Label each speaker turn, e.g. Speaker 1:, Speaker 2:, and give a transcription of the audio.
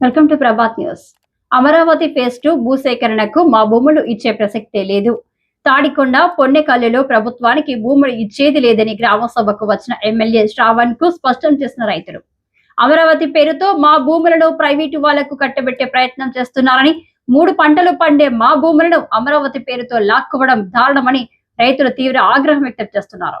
Speaker 1: Welcome to Prabhat news. Amaravati phase two భూసేకరణకు మా భూములు ఇచ్చే ప్రసక్తే లేదు. తాడికొండ పొన్నెకల్లులో ప్రభుత్వానికి భూములు ఇచ్చేది లేదని గ్రామ సభకు వచ్చిన ఎమ్మెల్యే శ్రావణ్కు స్పష్టం చేసిన రైతులు. అమరావతి పేరుతో మా భూములను ప్రైవేటు వాళ్ళకు కట్టబెట్టే ప్రయత్నం చేస్తున్నారని మూడు పంటలు పండే మా భూములను అమరావతి పేరుతో లాక్కోవడం దారుణమని రైతులు తీవ్ర ఆగ్రహం వ్యక్తం చేస్తున్నారు.